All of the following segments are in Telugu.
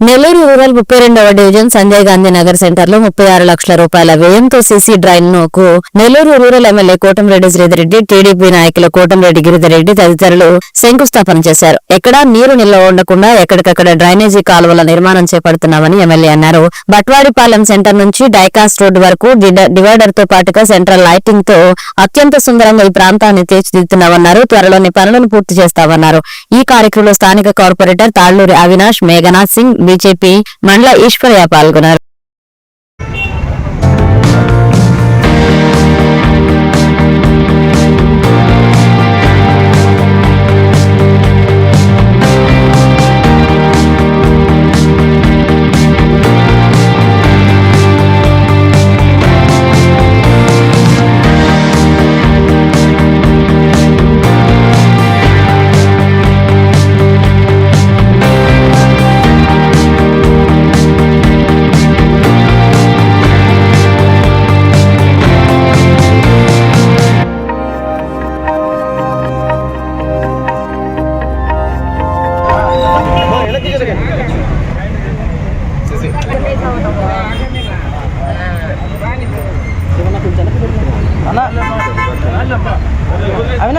నెల్లూరు రూరల్ ముప్పై రెండవ డివిజన్ సంజయ్ గాంధీ నగర్ సెంటర్లో ముప్పై ఆరు లక్షల రూపాయల వ్యయంతో CC డ్రైన్కు Nellore rural MLA Kotamreddy Sridharreddy TDP నాయకులు కోటంరెడ్డి గిరిధరెడ్డి తదితరులు శంకుస్థాపన చేశారు. ఎక్కడా నీరు నిల్వ ఉండకుండా ఎక్కడికక్కడ డ్రైనేజీ కాలువల నిర్మాణం చేపడుతున్నామని ఎమ్మెల్యే అన్నారు. బట్వాడిపాలెం సెంటర్ నుంచి డైకాస్ట్ రోడ్ వరకు డివైడర్తో పాటుగా సెంట్రల్ లైటింగ్తో అత్యంత సుందరంగా ఈ ప్రాంతాన్ని తీర్చిదిద్దుతున్నామన్నారు. త్వరలోని పనులను పూర్తి చేస్తామన్నారు. ఈ కార్యక్రమంలో స్థానిక కార్పొరేటర్ తాళ్ళూరి అవినాష్ మేఘనాథ్ సింగ్ బీజేపీ మండల ఈశ్వర్య పాల్గొన్నారు.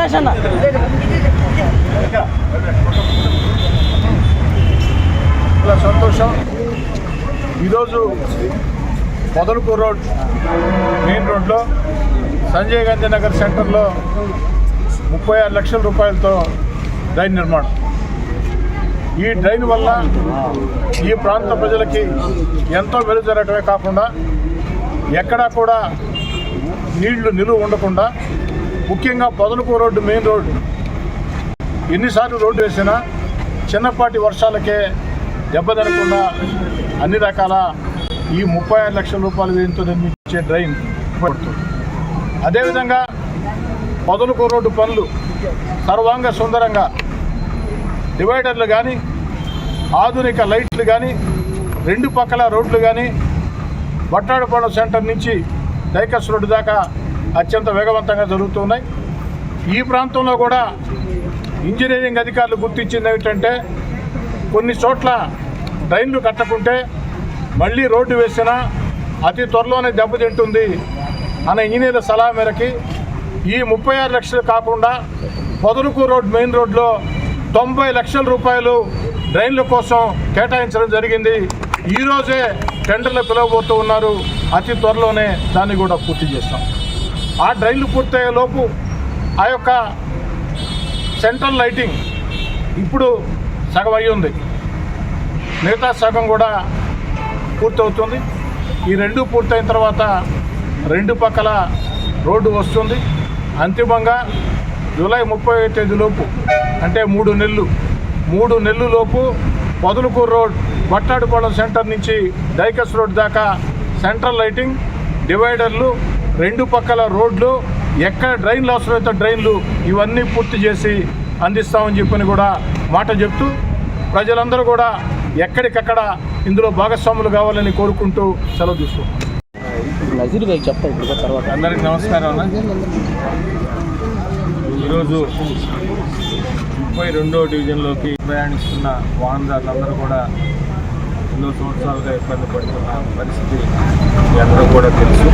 అవినాష్ అన్న సంతోషం. ఈరోజు మొదలుపూర్ రోడ్ మెయిన్ రోడ్లో సంజయ్ గాంధీ నగర్ సెంటర్లో ముప్పై ఆరు లక్షల రూపాయలతో డ్రైన్ నిర్మాణం. ఈ డ్రైన్ వల్ల ఈ ప్రాంత ప్రజలకి ఎంతో వెలు జరగటమే కాకుండా ఎక్కడా కూడా నీళ్ళు నిలువ ఉండకుండా ముఖ్యంగా పొదలకూరు రోడ్డు మెయిన్ రోడ్డు. ఎన్నిసార్లు రోడ్డు వేసినా చిన్నపాటి వర్షాలకే దెబ్బతినకుండా అన్ని రకాల ఈ ముప్పై ఆరు లక్షల రూపాయల దీంతో నిర్మించే డ్రైన్ పడుతుంది. అదేవిధంగా పొదలకు రోడ్డు పనులు సర్వాంగ సుందరంగా డివైడర్లు కానీ ఆధునిక లైట్లు కానీ రెండు పక్కల రోడ్లు కానీ బట్టాడపాడు సెంటర్ నుంచి డైకస్ రోడ్డు దాకా అత్యంత వేగవంతంగా జరుగుతున్నాయి. ఈ ప్రాంతంలో కూడా ఇంజనీరింగ్ అధికారులు గుర్తించింది ఏమిటంటే కొన్ని చోట్ల డ్రైన్లు కట్టకుంటే మళ్ళీ రోడ్డు వేసినా అతి త్వరలోనే దెబ్బతింటుంది అనే ఇంజనీర్ల సలహా మేరకి ఈ ముప్పై ఆరు లక్షలు కాకుండా పొదలుకు రోడ్ మెయిన్ రోడ్లో తొంభై లక్షల రూపాయలు డ్రైన్ల కోసం కేటాయించడం జరిగింది. ఈరోజే టెండర్లు పిలవబోతూ ఉన్నారు. అతి త్వరలోనే దాన్ని కూడా పూర్తి చేస్తాం. ఆ డ్రైన్లు పూర్తయ్యే లోపు ఆ యొక్క సెంట్రల్ లైటింగ్ ఇప్పుడు సగం అయి ఉంది. మిగతా సగం కూడా పూర్తవుతుంది. ఈ రెండు పూర్తయిన తర్వాత రెండు పక్కల రోడ్డు వస్తుంది. అంతిమంగా జూలై ముప్పై తేదీలోపు అంటే మూడు నెలలు మూడు నెలలు లోపు పొదలుకూరు రోడ్ బట్టాడుపాలెం సెంటర్ నుంచి డైకస్ రోడ్ దాకా సెంట్రల్ లైటింగ్ డివైడర్లు రెండు పక్కల రోడ్లు ఎక్కడ డ్రైన్లు అవసరమైతే డ్రైన్లు ఇవన్నీ పూర్తి చేసి అందిస్తామని చెప్పని కూడా మాట చెప్తూ ప్రజలందరూ కూడా ఎక్కడికక్కడ ఇందులో భాగస్వాములు కావాలని కోరుకుంటూ సెలవు తీసుకుంటాం నజీర్ భాయ్ తర్వాత. అందరికి నమస్కారం ఈరోజు ముప్పై రెండో డివిజన్లోకి ప్రయాణిస్తున్న వాహనదారులందరూ కూడా ఎన్నో సంవత్సరాలుగా ఇబ్బంది పడుతున్న పరిస్థితి అందరూ కూడా తెలుసు.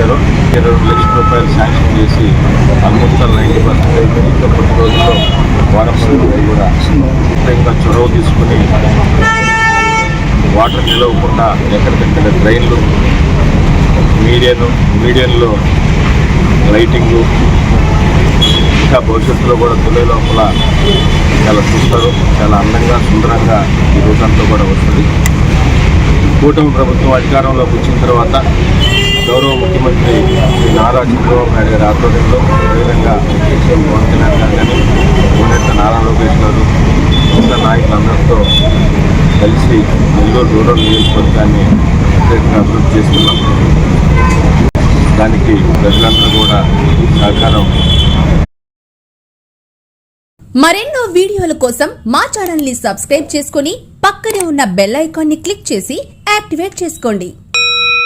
ఇచ్చారు ఇరవై లక్షల రూపాయలు శాంక్షన్ చేసి ఆల్మోస్ట్ నైంటీ పర్సెంట్ అయిపోయింది. ఇంకా కొద్ది రోజుల్లో వారం రోజులు కూడా ఇంకా చొరవ తీసుకుని వాటర్ నిలవకుండా ఎక్కడికక్కడ డ్రైన్లు మీడియన్ మీడియన్లో లైటింగు ఇంకా భవిష్యత్తులో కూడా తొలి లోపల చాలా చూస్తారు. చాలా అందంగా సుందరంగా ఈ రోజంతా కూడా వస్తుంది. కూటమి ప్రభుత్వం అధికారంలోకి వచ్చిన తర్వాత గౌరవ ముఖ్యమంత్రి శ్రీ నారా చంద్రబాబు నాయుడు గారి ఆధ్వర్యంలో అదేవిధంగా సీఎం పవన్ కళ్యాణ్ గారు కానీ ఉన్నత నారా లోకేష్ గారు ఇతర నాయకులందరితో కలిసి నెల్లూరు రూరల్ నియోజకవర్గాన్ని ప్రత్యేకంగా అభివృద్ధి చేస్తున్నాం. దానికి ప్రజలందరూ కూడా సహకారం. మరెన్నో వీడియోల కోసం మా ఛానల్ని సబ్స్క్రైబ్ చేసుకుని పక్కనే ఉన్న బెల్ ఐకాన్ని క్లిక్ చేసి యాక్టివేట్ చేసుకోండి.